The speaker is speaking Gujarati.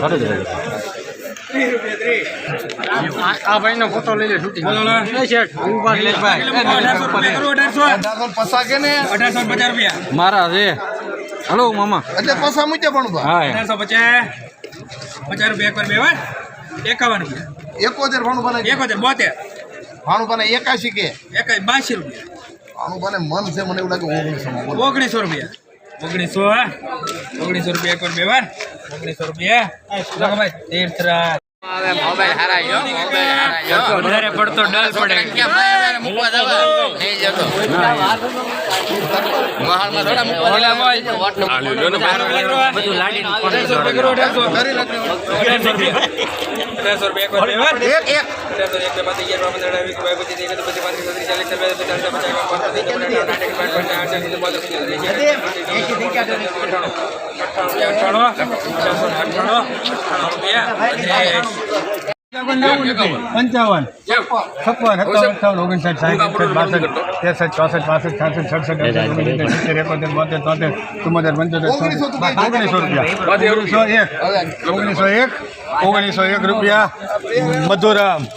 ખરે જ રહે આ ભાઈનો ફોટો લઈ લે શૂટિંગ. ને? મારા રે. હલો મામા. એટલે પસા મૂકે પણ બા. હા અઢારસો પચાસ. પચાસ રૂપિયા એક વાર બે વાર એકાવન રૂપિયા. એકોતેર ભાણું બને એકોતેર બોતેર. ભાણું બને એકાશી કે? એકાઈ બાસી રૂપિયા. ભાણું બને મન છે મને એવું લાગે ઓગણીસો. ઓગણીસો રૂપિયા. ઓગણીસો ઓગણીસો રૂપિયા એક વાર બે વાર ઓગણીસો રૂપિયા ભાઈ તેરત્રા વધારે પડતો ડલ પડે ઓલા બોલ બધું લાડીને અઢારસો રૂપિયા કરો અઢારસો અઢારસો રૂપિયા અઢારસો રૂપિયા એક વાર બે વાર એક એક અઢારસો એક બે પાંચ અગિયાર બાર પંદર અઢાર વીસ બાવીસ પચીસ ત્રીસ એકત્રીસ બત્રીસ પાંત્રીસ છત્રીસ ચાલીસ એકતાલીસ બેતાલીસ પચાસ એકાવન બાવન ત્રેપન ચોપન અઠ્ઠાણું પંચાવન છપ્પન સત્તાવન અઠાવન ઓગણસાઠ સાઠ એકસઠ બાસઠ ત્રેસઠ ચોસઠ પાસઠ છાસઠ સડસઠ અડસઠ ઓગણસિત્તેર સિત્તેર એકોતેર બોતેર તોતેર ચુમ્મોતેર પંચોતેર ઓગણીસો તો કઈ ઓગણીસો રૂપિયા ઓગણીસો એક ઓગણીસો એક ઓગણીસો એક રૂપિયા મધુરામ